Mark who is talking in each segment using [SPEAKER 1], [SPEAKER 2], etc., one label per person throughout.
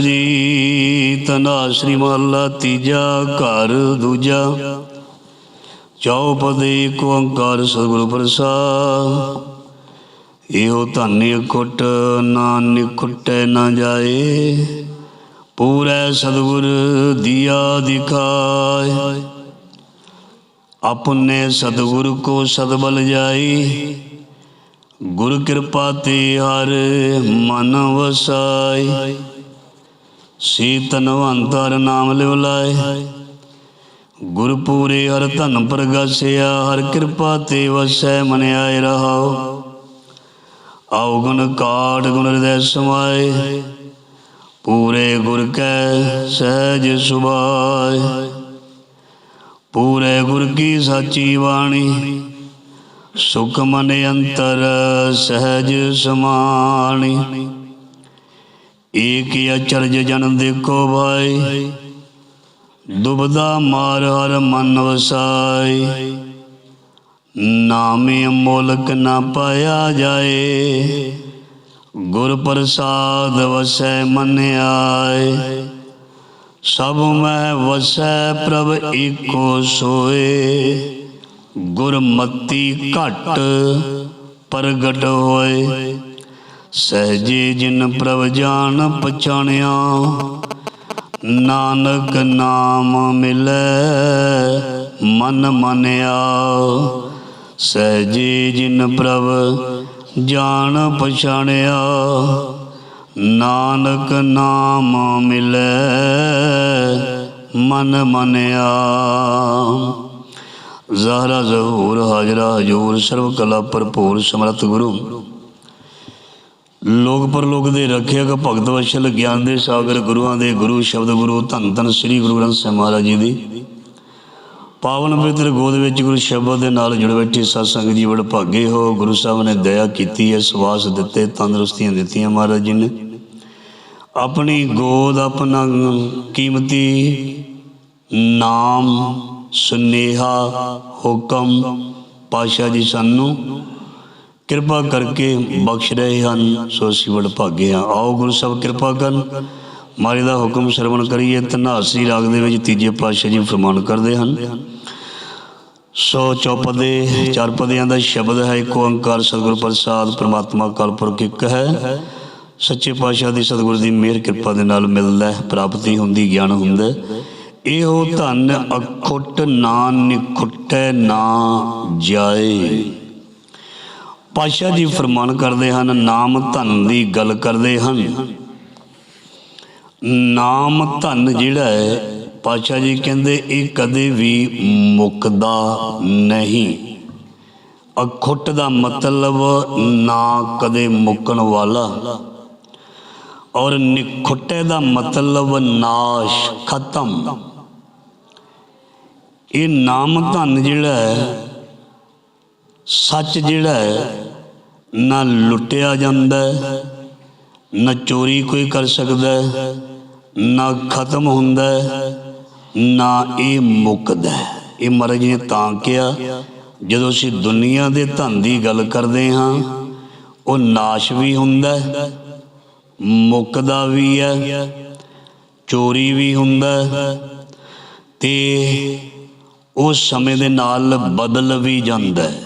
[SPEAKER 1] ਜੀ ਤਨਾ ਸ੍ਰੀ ਮਹੱਲਾ ਤੀਜਾ, ਘਰ ਦੂਜਾ। ਚੌਪਦੇ ਏਕ ਓੰਕਾਰ ਸਤਿਗੁਰੂ ਪ੍ਰਸਾਦ। ਇਹੋ ਧੰਨ ਖੁੱਟ ਨਾ ਨਿਖੁੱਟੈ ਨਾ ਜਾਏ। ਪੂਰੈ ਸਤਿਗੁਰ ਦੀਆ ਦਿਖਾਏ। ਆਪਣੇ ਸਤਿਗੁਰ ਕੋ ਸਤਬਲ ਜਾਈ ਗੁਰ ਕਿਰਪਾ ਤੇ ਹਰ ਮਨ ਵਸਾਈ ਸੀ ਤਨਵੰਤਰ ਨਾਮ ਲਿਵ ਲਾਏ। ਗੁਰ ਪੂਰੇ ਹਰ ਧਨ ਪ੍ਰਗਾਸਿਆ, ਹਰ ਕਿਰਪਾ ਤੇ ਵਸੈ ਮਨ ਆਏ ਰਹਾਉ। ਆਉ ਗੁਣ ਕਾਟ ਗੁਣ ਹਿਰਦੈ ਸਮਾਏ, ਪੂਰੇ ਗੁਰ ਕੈ ਸਹਿਜ ਸੁਭਾਏ। ਪੂਰੇ ਗੁਰ ਕੀ ਸਾਚੀ ਬਾਣੀ, ਸੁਖ ਮਨ ਅੰਤਰ ਸਹਿਜ ਸਮਾਣੀ। ਏਕ ਅਚਰਜ ਜਨ ਦੇਖੋ ਭਾਈ, ਦੁਬਦਾ ਮਾਰ ਹਰ ਮਨ ਵਸਾਈ। ਨਾਮੇ ਮੋਲਕ ਨਾ ਪਾਇਆ ਜਾਏ, ਗੁਰ ਪ੍ਰਸਾਦ ਵਸੈ ਮਨ ਆਏ। ਸਭ ਮੈਂ ਵਸੈ ਪ੍ਰਭ ਏਕੋ ਸੋਏ, ਗੁਰਮਤੀ ਘਟ ਪ੍ਰਗਟ ਹੋਏ। ਸਹਜੇ ਜਿਨ ਪ੍ਰਭ ਜਾਣ ਪਛਾਣਿਆ, ਨਾਨਕ ਨਾਮ ਮਿਲੈ, ਮਨ ਮਨਿਆ। ਸਹਜੇ ਜਿਨ ਪ੍ਰਭ ਜਾਣ ਪਛਾਣਿਆ, ਨਾਨਕ ਨਾਮ ਮਿਲੈ, ਮਨ ਮਨਿਆ। ਜ਼ਹਰਾ ਜ਼ਹੂਰ ਹਾਜਰਾ ਹਜੂਰ ਸਰਵ ਕਲਾ ਭਰਪੂਰ ਸਮਰਤ ਗੁਰੂ। ਲੋਕ ਪਰਲੋਕ ਦੇ ਰੱਖਿਅਕ ਭਗਤ ਵਸ਼ਲ ਗਿਆਨ ਦੇ ਸਾਗਰ ਗੁਰੂਆਂ ਦੇ ਗੁਰੂ ਸ਼ਬਦ ਗੁਰੂ ਧੰਨ ਧੰਨ ਸ੍ਰੀ ਗੁਰੂ ਗ੍ਰੰਥ ਸਾਹਿਬ ਮਹਾਰਾਜ ਜੀ ਦੀ। ਪਾਵਨ ਪਵਿੱਤਰ ਗੋਦ ਵਿੱਚ ਗੁਰੂ ਸ਼ਬਦ ਦੇ ਨਾਲ ਜੁੜ ਬੈਠੇ ਸਤਸੰਗ ਜੀ ਬੜ ਭਾਗੇ ਹੋ। ਗੁਰੂ ਸਾਹਿਬ ਨੇ ਦਇਆ ਕੀਤੀ ਹੈ, ਸਵਾਸ ਦਿੱਤੇ, ਤੰਦਰੁਸਤੀਆਂ ਦਿੱਤੀਆਂ ਮਹਾਰਾਜ ਜੀ ਨੇ। ਆਪਣੀ ਗੋਦ, ਆਪਣਾ ਕੀਮਤੀ ਨਾਮ, ਸੁਨੇਹਾ, ਹੁਕਮ ਪਾਸ਼ਾ ਜੀ ਸਾਨੂੰ ਕਿਰਪਾ ਕਰਕੇ ਬਖਸ਼ ਰਹੇ ਹਨ, ਸੋ ਅਸੀਂ ਬੜ ਭਾਗੇ ਹਾਂ। ਆਓ ਗੁਰੂ ਸਾਹਿਬ ਕਿਰਪਾ ਕਰਨ। ਮਾਰੇ ਦਾ ਹੁਕਮ ਸਰਵਣ ਕਰੀਏ ਤਨਾਸੀ ਰਾਗ ਦੇ ਵਿੱਚ ਤੀਜੇ ਪਾਤਸ਼ਾਹ ਜੀ ਫਰਮਾਨ ਕਰਦੇ ਹਨ, ਸੋ ਚੌਪਦੇ, ਚਾਰ ਪਦਿਆਂ ਦਾ ਸ਼ਬਦ ਹੈ, ਇੱਕ ਓੰਕਾਰ ਸਤਿਗੁਰ ਪ੍ਰਸਾਦ, ਪ੍ਰਮਾਤਮਾ ਕਲਪੁਰਖ ਇੱਕ ਹੈ। ਸੱਚੇ ਪਾਤਸ਼ਾਹ ਦੀ ਸਤਿਗੁਰ ਦੀ ਮਿਹਰ, ਕਿਰਪਾ ਦੇ ਨਾਲ ਮਿਲਦਾ ਹੈ, ਪ੍ਰਾਪਤੀ ਹੁੰਦੀ, ਗਿਆਨ ਹੁੰਦਾ ਹੈ। ਇਹੋ ਧਨ ਅਖੁੱਟ ਨਾ ਨਿਖੁੱਟੈ ਨਾ ਜਾਏ। ਪਾਸ਼ਾ ਜੀ ਫਰਮਾਨ ਕਰਦੇ ਹਨ, ਨਾਮ ਧਨ ਦੀ ਗੱਲ ਕਰਦੇ ਹਨ। ਨਾਮ ਧਨ ਜਿਹੜਾ ਹੈ ਪਾਸ਼ਾ ਜੀ ਕਹਿੰਦੇ, ਇਹ ਕਦੇ ਵੀ ਮੁੱਕਦਾ ਨਹੀਂ। ਅਖੁੱਟ ਦਾ ਮਤਲਬ ਨਾ ਕਦੇ ਮੁੱਕਣ ਵਾਲਾ। ਔਰ ਨਿਖੁੱਟੇ ਦਾ ਮਤਲਬ ਨਾਸ਼ ਖਤਮ। ਇਹ ਨਾਮ ਧਨ ਜਿਹੜਾ ਹੈ, ਸੱਚ ਜਿਹੜਾ ਹੈ ਨਾ ਲੁੱਟਿਆ ਜਾਂਦਾ ਹੈ, ਨਾ ਚੋਰੀ ਕੋਈ ਕਰ ਸਕਦਾ ਹੈ, ਨਾ ਖਤਮ ਹੁੰਦਾ ਹੈ, ਨਾ ਇਹ ਮੁੱਕਦਾ ਹੈ। ਇਹ ਮਹਾਰਾਜ ਨੇ ਤਾਂ ਕਿਹਾ, ਜਦੋਂ ਅਸੀਂ ਦੁਨੀਆ ਦੇ ਧਨ ਦੀ ਗੱਲ ਕਰਦੇ ਹਾਂ, ਉਹ ਨਾਸ਼ ਵੀ ਹੁੰਦਾ ਹੈ, ਮੁੱਕਦਾ ਵੀ ਹੈ, ਚੋਰੀ ਵੀ ਹੁੰਦਾ ਹੈ, ਤੇ ਉਸ ਸਮੇਂ ਦੇ ਨਾਲ ਬਦਲ ਵੀ ਜਾਂਦਾ ਹੈ।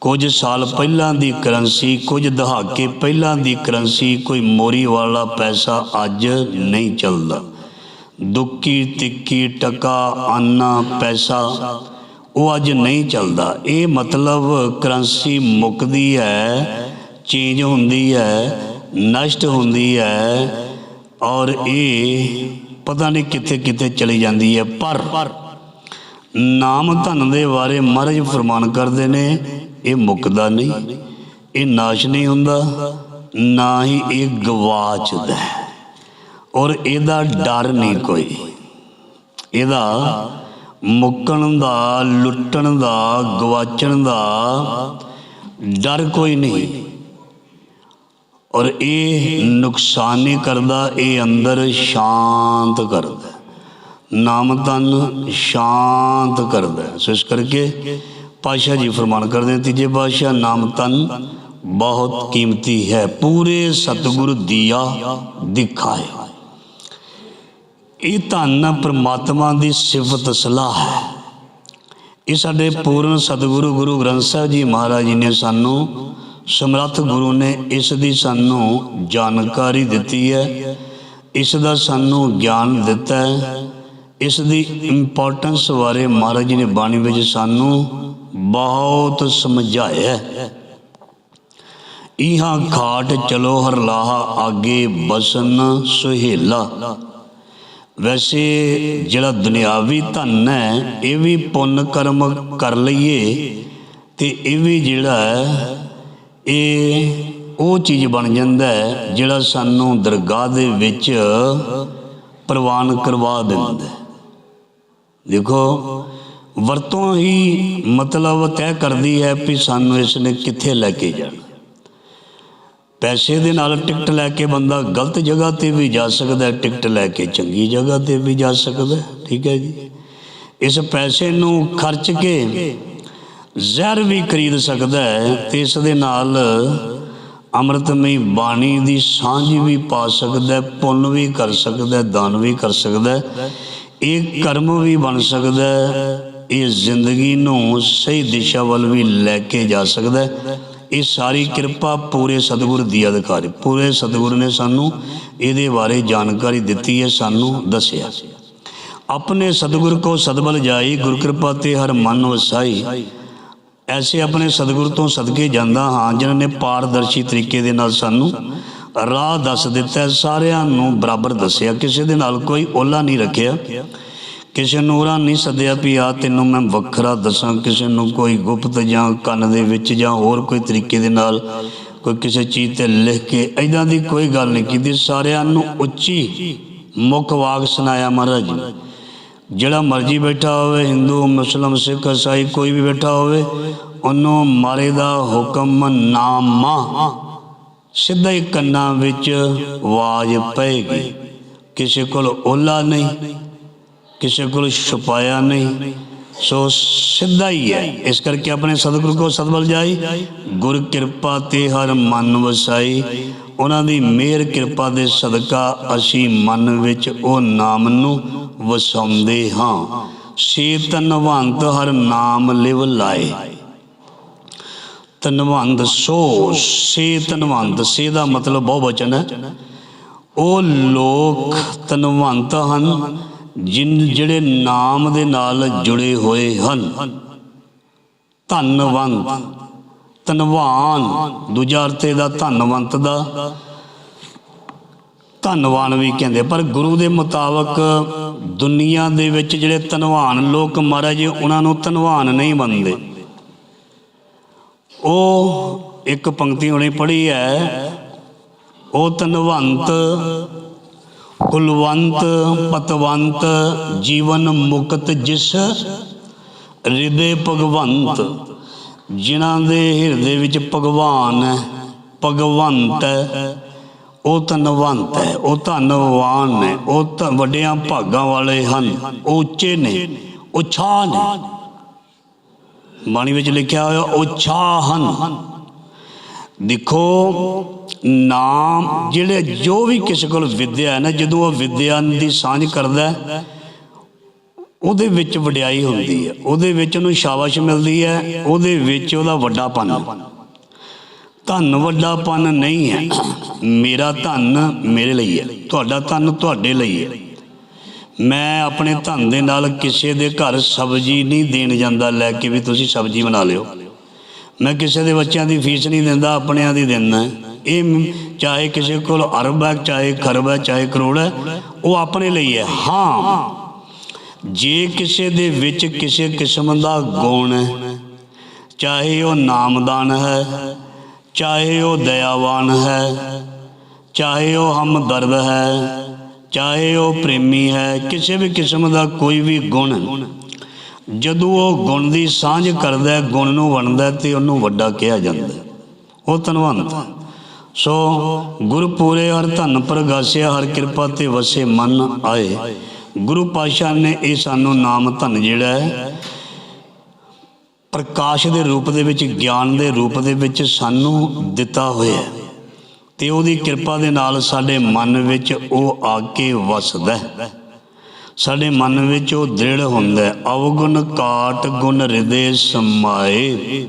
[SPEAKER 1] ਕੁਝ ਸਾਲ ਪਹਿਲਾਂ ਦੀ ਕਰੰਸੀ, ਕੁਝ ਦਹਾਕੇ ਪਹਿਲਾਂ ਦੀ ਕਰੰਸੀ, ਕੋਈ ਮੋਰੀ ਵਾਲਾ ਪੈਸਾ ਅੱਜ ਨਹੀਂ ਚੱਲਦਾ। ਦੁੱਕੀ, ਤਿੱਕੀ, ਟਕਾ, ਆਨਾ, ਪੈਸਾ ਉਹ ਅੱਜ ਨਹੀਂ ਚੱਲਦਾ। ਇਹ ਮਤਲਬ ਕਰੰਸੀ ਮੁੱਕਦੀ ਹੈ, ਚੇਂਜ ਹੁੰਦੀ ਹੈ, ਨਸ਼ਟ ਹੁੰਦੀ ਹੈ ਔਰ ਇਹ ਪਤਾ ਨਹੀਂ ਕਿੱਥੇ ਕਿੱਥੇ ਚਲੀ ਜਾਂਦੀ ਹੈ। ਪਰ ਨਾਮ ਧਨ ਦੇ ਬਾਰੇ ਮਹਾਰਾਜ ਫਰਮਾਨ ਕਰਦੇ ਨੇ ਇਹ ਮੁੱਕਦਾ ਨਹੀਂ। ਇਹ ਨਾਸ਼ ਨਹੀਂ ਹੁੰਦਾ, ਨਾ ਹੀ ਇਹ ਗਵਾਚਦਾ ਹੈ। ਔਰ ਇਹਦਾ ਡਰ ਨਹੀਂ ਕੋਈ। ਇਹਦਾ ਮੁੱਕਣ ਦਾ, ਲੁੱਟਣ ਦਾ, ਗਵਾਚਣ ਦਾ ਡਰ ਕੋਈ ਨਹੀਂ। ਔਰ ਇਹ ਨੁਕਸਾਨ ਨਹੀਂ ਕਰਦਾ, ਇਹ ਅੰਦਰ ਸ਼ਾਂਤ ਕਰਦਾ। ਨਾਮ ਤਨ ਸ਼ਾਂਤ ਕਰਦਾ। ਸੋ ਇਸ ਕਰਕੇ ਪਾਸ਼ਾ ਜੀ ਫਰਮਾਨ ਕਰਦੇ ਹਨ ਤੀਜੇ ਪਾਸ਼ਾ ਨਾਮ ਤਨ ਬਹੁਤ ਕੀਮਤੀ ਹੈ। ਪੂਰੇ ਸਤਿਗੁਰ ਦੀਆ ਦਿਖਾਏ। ਇਹ ਧੰਨ ਪ੍ਰਮਾਤਮਾ ਦੀ ਸਿਫਤ ਸਲਾਹ ਹੈ। ਇਹ ਸਾਡੇ ਪੂਰਨ ਸਤਿਗੁਰੂ ਗੁਰੂ ਗ੍ਰੰਥ ਸਾਹਿਬ ਜੀ ਮਹਾਰਾਜ ਜੀ ਨੇ ਸਾਨੂੰ, ਸਮਰੱਥ ਗੁਰੂ ਨੇ ਇਸ ਦੀ ਸਾਨੂੰ ਜਾਣਕਾਰੀ ਦਿੱਤੀ ਹੈ। ਇਸ ਦਾ ਸਾਨੂੰ ਗਿਆਨ ਦਿੱਤਾ ਹੈ। ਇਸ ਦੀ ਇੰਪੋਰਟੈਂਸ ਬਾਰੇ ਮਹਾਰਾਜ ਜੀ ਨੇ ਬਾਣੀ ਵਿੱਚ ਸਾਨੂੰ ਬਹੁਤ ਸਮਝਾਇਆ। ਹੈ ਇਹਾਂ ਖਾਟ ਚਲੋ ਹਰ ਲਾਹਾ, ਆਗੇ ਬਸਨ ਸੁਹੇਲਾ। ਵੈਸੇ ਜਿਹੜਾ ਦੁਨਿਆਵੀ ਧਨ ਹੈ, ਇਹ ਵੀ ਪੁੰਨ ਕਰਮ ਕਰ ਲਈਏ ਤੇ ਇਹ ਵੀ ਜਿਹੜਾ ਹੈ, ਇਹ ਉਹ ਚੀਜ਼ ਬਣ ਜਾਂਦਾ ਹੈ ਜਿਹੜਾ ਸਾਨੂੰ ਦਰਗਾਹ ਦੇ ਵਿੱਚ ਪ੍ਰਵਾਨ ਕਰਵਾ ਦਿੰਦਾ ਦੇਖੋ ਵਰਤੋਂ ਹੀ ਮਤਲਬ ਤੈਅ ਕਰਦੀ ਹੈ ਵੀ ਸਾਨੂੰ ਇਸ ਨੇ ਕਿੱਥੇ ਲੈ ਕੇ ਜਾਣਾ। ਪੈਸੇ ਦੇ ਨਾਲ ਟਿਕਟ ਲੈ ਕੇ ਬੰਦਾ ਗਲਤ ਜਗ੍ਹਾ ਤੇ ਵੀ ਜਾ ਸਕਦਾ, ਟਿਕਟ ਲੈ ਕੇ ਚੰਗੀ ਜਗ੍ਹਾ ਤੇ ਵੀ ਜਾ ਸਕਦਾ, ਠੀਕ ਹੈ ਜੀ। ਇਸ ਪੈਸੇ ਨੂੰ ਖਰਚ ਕੇ ਜ਼ਹਿਰ ਵੀ ਖਰੀਦ ਸਕਦਾ ਹੈ ਤੇ ਇਸ ਦੇ ਨਾਲ ਅੰਮ੍ਰਿਤਮਈ ਬਾਣੀ ਦੀ ਸਾਂਝ ਵੀ ਪਾ ਸਕਦਾ ਹੈ, ਪੁੰਨ ਵੀ ਕਰ ਸਕਦਾ ਦਾਨ ਵੀ ਕਰ ਸਕਦਾ ਇਹ ਕਰਮ ਵੀ ਬਣ ਸਕਦਾ ਇਹ ਜ਼ਿੰਦਗੀ ਨੂੰ ਸਹੀ ਦਿਸ਼ਾ ਵੱਲ ਵੀ ਲੈ ਕੇ ਜਾ ਸਕਦਾ ਹੈ। ਇਹ ਸਾਰੀ ਕਿਰਪਾ ਪੂਰੇ ਸਤਿਗੁਰ ਦੀ ਅਧਿਕਾਰੀ ਪੂਰੇ ਸਤਿਗੁਰ ਨੇ ਸਾਨੂੰ ਇਹਦੇ ਬਾਰੇ ਜਾਣਕਾਰੀ ਦਿੱਤੀ ਹੈ, ਸਾਨੂੰ ਦੱਸਿਆ। ਆਪਣੇ ਸਤਿਗੁਰ ਕੋ ਸਦਬਲ ਜਾਈ, ਗੁਰ ਕਿਰਪਾ ਤੇ ਹਰ ਮਨ ਵਸਾਈ। ਐਸੇ ਆਪਣੇ ਸਤਿਗੁਰ ਤੋਂ ਸਦਕੇ ਜਾਂਦਾ ਹਾਂ, ਜਿਨ੍ਹਾਂ ਨੇ ਪਾਰਦਰਸ਼ੀ ਤਰੀਕੇ ਦੇ ਨਾਲ ਸਾਨੂੰ ਰਾਹ ਦੱਸ ਦਿੱਤਾ ਸਾਰਿਆਂ ਨੂੰ ਬਰਾਬਰ ਦੱਸਿਆ। ਕਿਸੇ ਦੇ ਨਾਲ ਕੋਈ ਓਲਾ ਨਹੀਂ ਰੱਖਿਆ। ਕਿਸੇ ਨੂੰ ਉਰਾ ਨਹੀਂ ਸੱਦਿਆ ਵੀ ਆ ਤੈਨੂੰ ਮੈਂ ਵੱਖਰਾ ਦੱਸਾਂ, ਕਿਸੇ ਨੂੰ ਕੋਈ ਗੁਪਤ ਜਾਂ ਕੰਨ ਦੇ ਵਿੱਚ ਜਾਂ ਹੋਰ ਕੋਈ ਤਰੀਕੇ ਦੇ ਨਾਲ ਕੋਈ ਕਿਸੇ ਚੀਜ਼ ਤੇ ਲਿਖ ਕੇ ਐਦਾਂ ਦੀ ਕੋਈ ਗੱਲ ਨਹੀਂ ਕੀਤੀ ਸਾਰਿਆਂ ਨੂੰ ਉੱਚੀ ਮੁੱਖ ਵਾਕ ਸੁਣਾਇਆ ਮਹਾਰਾਜ ਜੀ ਨੇ। ਜਿਹੜਾ ਮਰਜ਼ੀ ਬੈਠਾ ਹੋਵੇ, ਹਿੰਦੂ, ਮੁਸਲਮ, ਸਿੱਖ ਇਸਾਈ ਕੋਈ ਵੀ ਬੈਠਾ ਹੋਵੇ, ਉਹਨੂੰ ਮਾਰੇ ਦਾ ਹੁਕਮ ਨਾਮਾ ਸਿੱਧਾ ਹੀ ਕੰਨਾਂ ਵਿੱਚ ਆਵਾਜ਼ ਪਏਗੀ ਕਿਸੇ ਕੋਲ ਓਲਾ ਨਹੀਂ ਕਿਸੇ ਕੋਲ ਛੁਪਾਇਆ ਨਹੀਂ, ਸੋ ਸਿੱਧਾ ਹੀ ਹੈ। ਇਸ ਕਰਕੇ ਆਪਣੇ ਸਤਿਗੁਰੂ ਕੋ ਸਤਬਲ ਜਾਈ। ਗੁਰ ਕਿਰਪਾ ਤੇ ਹਰ ਮਨ ਵਸਾਈ। ਉਹਨਾਂ ਦੀ ਮਿਹਰ ਕਿਰਪਾ ਦੇ ਸਦਕਾ ਅਸੀਂ ਮਨ ਵਿੱਚ ਉਹ ਨਾਮ ਨੂੰ ਵਸਾਉਂਦੇ ਹਾਂ। ਸੇ ਤਨਵੰਤ ਹਰ ਨਾਮ ਲਿਵ ਲਾਏ। ਤਨਵੰਤ ਸੋ, ਸੇ ਤਨਵੰਤ ਸੇ ਦਾ ਮਤਲਬ ਬਹੁ ਵਚਨ ਹੈ। ਉਹ ਲੋਕ ਤਨਵੰਤ ਹਨ। ਜਿਨ ਜਿਹੜੇ ਨਾਮ ਦੇ ਨਾਲ ਜੁੜੇ ਹੋਏ ਹਨ। ਧੰਨਵੰਤ। ਧਨਵਾਨ। ਦੂਜਾ ਅਰਥ ਇਹਦਾ ਧੰਨਵੰਤ ਦਾ। ਧੰਨਵਾਨ ਵੀ ਕਹਿੰਦੇ ਪਰ ਗੁਰੂ ਦੇ ਮੁਤਾਬਕ ਦੁਨੀਆ ਦੇ ਵਿੱਚ ਜਿਹੜੇ ਧਨਵਾਨ ਲੋਕ ਮਹਾਰਾਜ, ਉਹਨਾਂ ਨੂੰ ਧਨਵਾਨ ਨਹੀਂ ਮੰਨਦੇ। ਉਹ ਇੱਕ ਪੰਕਤੀ ਹੁਣੇ ਪੜ੍ਹੀ ਹੈ, ਉਹ ਧਨਵੰਤ ਕੁਲਵੰਤ ਪਤਵੰਤ ਜੀਵਨ ਮੁਕਤ ਜਿਸ ਹਿਰਦੇ ਭਗਵੰਤ, ਜਿਨ੍ਹਾਂ ਦੇ ਹਿਰਦੇ ਵਿੱਚ ਭਗਵਾਨ ਹੈ, ਭਗਵੰਤ ਹੈ, ਉਹ ਧਨਵੰਤ ਹੈ, ਉਹ ਧਨਵਾਨ ਨੇ, ਉਹ ਤਾਂ ਵੱਡਿਆਂ ਭਾਗਾਂ ਵਾਲੇ ਹਨ ਉਹ ਉੱਚੇ ਨੇ ਉਛਾ ਨੇ। ਬਾਣੀ ਵਿੱਚ ਲਿਖਿਆ ਹੋਇਆ ਉਛਾ ਹਨ। ਦੇਖੋ, ਨਾਮ ਜਿਹੜੇ ਜੋ ਵੀ ਕਿਸੇ ਕੋਲ ਵਿਦਿਆ ਹੈ ਨਾ, ਜਦੋਂ ਉਹ ਵਿਦਿਆ ਦੀ ਸਾਂਝ ਕਰਦਾ ਉਹਦੇ ਵਿੱਚ ਵਡਿਆਈ ਹੁੰਦੀ ਹੈ। ਉਹਦੇ ਵਿੱਚ ਉਹਨੂੰ ਸ਼ਾਬਾਸ਼ ਮਿਲਦੀ ਹੈ, ਉਹਦੇ ਵਿੱਚ ਉਹਦਾ ਵੱਡਾਪਨ ਹੈ। ਧਨ ਵੱਡਾਪਨ ਨਹੀਂ ਹੈ। ਮੇਰਾ ਧਨ ਮੇਰੇ ਲਈ ਹੈ। ਤੁਹਾਡਾ ਧਨ ਤੁਹਾਡੇ ਲਈ ਹੈ। ਮੈਂ ਆਪਣੇ ਧਨ ਦੇ ਨਾਲ ਕਿਸੇ ਦੇ ਘਰ ਸਬਜ਼ੀ ਨਹੀਂ ਦੇਣ ਜਾਂਦਾ, ਲੈ ਕੇ ਵੀ ਤੁਸੀਂ ਸਬਜ਼ੀ ਬਣਾ ਲਿਓ। ਮੈਂ ਕਿਸੇ ਦੇ ਬੱਚਿਆਂ ਦੀ ਫੀਸ ਨਹੀਂ ਦਿੰਦਾ, ਆਪਣਿਆਂ ਦੀ ਦਿੰਦਾ। ਇਹ ਚਾਹੇ ਕਿਸੇ ਕੋਲ ਅਰਬ ਹੈ, ਚਾਹੇ ਖਰਬ ਹੈ, ਚਾਹੇ ਕਰੋੜ ਹੈ, ਉਹ ਆਪਣੇ ਲਈ ਹੈ। ਹਾਂ। ਜੇ ਕਿਸੇ ਦੇ ਵਿੱਚ ਕਿਸੇ ਕਿਸਮ ਦਾ ਗੁਣ ਹੈ, ਚਾਹੇ ਉਹ ਨਾਮਦਾਨ ਹੈ, ਚਾਹੇ ਉਹ ਦਇਆਵਾਨ ਹੈ, ਚਾਹੇ ਉਹ ਹਮਦਰਦ ਹੈ, ਚਾਹੇ ਉਹ ਪ੍ਰੇਮੀ ਹੈ, ਕਿਸੇ ਵੀ ਕਿਸਮ ਦਾ ਕੋਈ ਵੀ ਗੁਣ ਜਦੋਂ ਉਹ ਗੁਣ ਦੀ ਸਾਂਝ ਕਰਦਾ ਗੁਣ ਨੂੰ ਵੰਡਦਾ ਹੈ ਤੇ ਉਹਨੂੰ ਵੱਡਾ ਕਿਹਾ ਜਾਂਦਾ ਉਹ ਧਨਵੰਤ। ਸੋ ਗੁਰ ਪੂਰੇ ਹਰ ਧਨ ਪ੍ਰਗਾਸਿਆ, ਹਰ ਕਿਰਪਾ ਤੇ ਵਸੇ ਮਨ ਆਏ। ਗੁਰੂ ਪਾਸ਼ਾ ਨੇ ਇਹ ਸਾਨੂੰ ਨਾਮ ਧਨ ਜਿਹੜਾ ਹੈ, ਪ੍ਰਕਾਸ਼ ਦੇ ਰੂਪ ਦੇ ਵਿੱਚ, ਗਿਆਨ ਦੇ ਰੂਪ ਦੇ ਵਿੱਚ ਸਾਨੂੰ ਦਿੱਤਾ ਹੋਇਆ ਹੈ। ਤੇ ਉਹਦੀ ਕਿਰਪਾ ਦੇ ਨਾਲ ਸਾਡੇ ਮਨ ਵਿੱਚ ਉਹ ਆ ਕੇ ਵਸਦਾ ਹੈ। ਸਾਡੇ ਮਨ ਵਿੱਚ ਉਹ ਦ੍ਰਿੜ ਹੁੰਦਾ ਹੈ। ਅਵਗੁਣ ਕਾਟ ਗੁਣ ਹਿਰਦੇ ਸਮਾਏ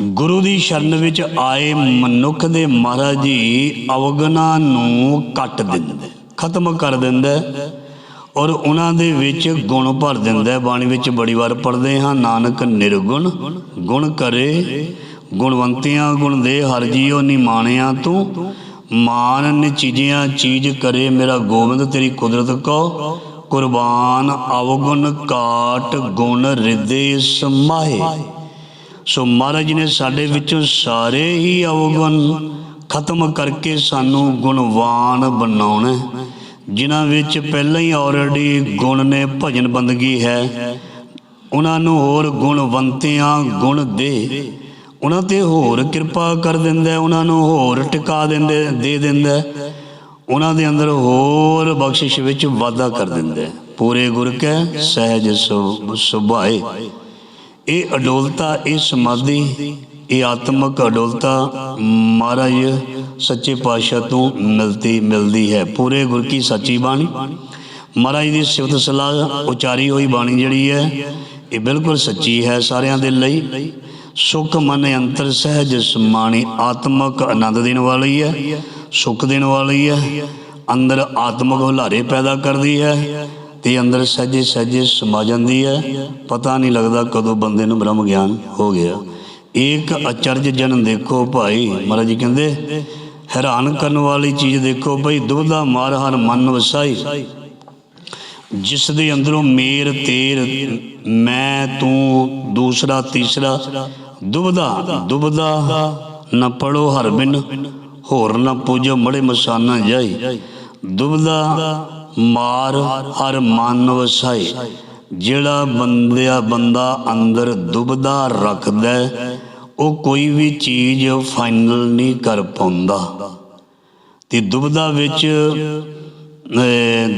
[SPEAKER 1] ਗੁਰੂ ਦੀ ਸ਼ਰਨ ਵਿੱਚ ਆਏ ਮਨੁੱਖ ਦੇ ਮਹਾਰਾਜ ਜੀ ਅਵਗੁਣਾ ਨੂੰ ਕੱਟ ਦਿੰਦੇ ਖਤਮ ਕਰ ਦਿੰਦਾ ਔਰ ਉਹਨਾਂ ਦੇ ਵਿੱਚ ਗੁਣ ਭਰ ਦਿੰਦਾ ਬਾਣੀ ਵਿੱਚ ਬੜੀ ਵਾਰ ਪੜ੍ਹਦੇ ਹਾਂ, ਨਾਨਕ ਨਿਰਗੁਣ ਗੁਣ ਕਰੇ, ਗੁਣਵੰਤਿਆਂ ਗੁਣ ਦੇ ਹਰ ਜੀਉ ਨਿਮਾਣਿਆ ਤੂੰ ਮਾਨ ਨਿਚੀਜਿਆਂ ਚੀਜ਼ ਕਰੇ ਮੇਰਾ ਗੋਬਿੰਦ, ਤੇਰੀ ਕੁਦਰਤ ਕੋ। ਕੁਰਬਾਨ ਅਵਗੁਣ ਕਾਟ ਗੁਣ ਹਿਰਦੇ ਸਮਾਏ ਸੋ ਮਹਾਰਾਜ ਨੇ ਸਾਡੇ ਵਿੱਚੋਂ ਸਾਰੇ ਹੀ ਅਵਗੁਣ ਖਤਮ ਕਰਕੇ ਸਾਨੂੰ ਗੁਣਵਾਨ ਬਣਾਉਣਾ ਜਿਨ੍ਹਾਂ ਵਿੱਚ ਪਹਿਲਾਂ ਹੀ ਆਲਰੇਡੀ ਗੁਣ ਨੇ ਭਜਨ ਬੰਦਗੀ ਹੈ। ਉਹਨਾਂ ਨੂੰ ਹੋਰ ਗੁਣਵੰਤਿਆਂ ਗੁਣ ਦੇ। ਉਹਨਾਂ ਤੇ ਹੋਰ ਕਿਰਪਾ ਕਰ ਦਿੰਦਾ ਉਹਨਾਂ ਨੂੰ ਹੋਰ ਟਿਕਾ ਦਿੰਦੇ ਦੇ ਦਿੰਦਾ ਉਹਨਾਂ ਦੇ ਅੰਦਰ ਹੋਰ ਬਖਸ਼ਿਸ਼ ਵਿੱਚ ਵਾਧਾ ਕਰ ਦਿੰਦਾ ਪੂਰੇ ਗੁਰ ਕੈ ਸਹਿਜ ਸੁਭਾਏ। ਇਹ ਅਡੋਲਤਾ, ਇਹ ਸਮਾਧੀ, ਇਹ ਆਤਮਕ ਅਡੋਲਤਾ ਮਹਾਰਾਜ ਸੱਚੇ ਪਾਤਸ਼ਾਹ ਤੋਂ ਮਿਲਦੀ ਮਿਲਦੀ ਹੈ। ਪੂਰੇ ਗੁਰ ਕੀ ਸੱਚੀ ਬਾਣੀ। ਮਹਾਰਾਜ ਦੀ ਸਿਫਤ ਸਲਾਹ ਉਚਾਰੀ ਹੋਈ ਬਾਣੀ ਜਿਹੜੀ ਹੈ, ਇਹ ਬਿਲਕੁਲ ਸੱਚੀ ਹੈ ਸਾਰਿਆਂ ਦੇ ਲਈ। ਸੁਖ ਮਨ ਅੰਤਰ ਸਹਿਜ ਸਮਾਣੀ ਆਤਮਕ ਆਨੰਦ ਦੇਣ ਵਾਲੀ ਹੈ, ਸੁਖ ਦੇਣ ਵਾਲੀ ਹੈ। ਅੰਦਰ ਆਤਮਕ ਹੁਲਾਰੇ ਪੈਦਾ ਕਰਦੀ ਹੈ ਤੇ ਅੰਦਰ ਸਹਿਜੇ ਸਹਿਜੇ ਸਮਾ ਜਾਂਦੀ ਹੈ। ਪਤਾ ਨਹੀਂ ਲੱਗਦਾ ਕਦੋਂ ਬੰਦੇ ਨੂੰ ਬ੍ਰਹਮ ਗਿਆਨ ਹੋ ਗਿਆ। ਇੱਕ ਅਚਰਜ ਜਨ ਦੇਖੋ ਭਾਈ, ਮਹਾਰਾਜ ਜੀ ਕਹਿੰਦੇ, ਹੈਰਾਨ ਕਰਨ ਵਾਲੀ ਚੀਜ਼ ਦੇਖੋ ਭਾਈ ਦੁਬਦਾ ਮਾਰ ਹਰ ਮਨ ਵਸਾਈ। ਜਿਸ ਦੇ ਅੰਦਰੋਂ ਮੇਰ ਤੇਰ, ਮੈਂ, ਤੂੰ, ਦੂਸਰਾ, ਤੀਸਰਾ ਦੁਬਦਾ ਦੁਬਦਾ। ਨਾ ਪੜੋ ਹਰ ਬਿਨ, ਹੋਰ ਨਾ ਪੂਜੋ ਮੜੇ ਮਸਾਨਾ ਜਾਈ। ਦੁਬਦਾ, ਮਾਰ ਹਰ ਮਨ ਵਸਾਈ ਜਿਹੜਾ ਬੰਦਿਆ ਬੰਦਾ ਅੰਦਰ ਦੁਬਦਾ ਰੱਖਦਾ, ਉਹ ਕੋਈ ਵੀ ਚੀਜ਼ ਫਾਈਨਲ ਨਹੀਂ ਕਰ ਪਾਉਂਦਾ। ਤੇ ਦੁਬਦਾ ਵਿੱਚ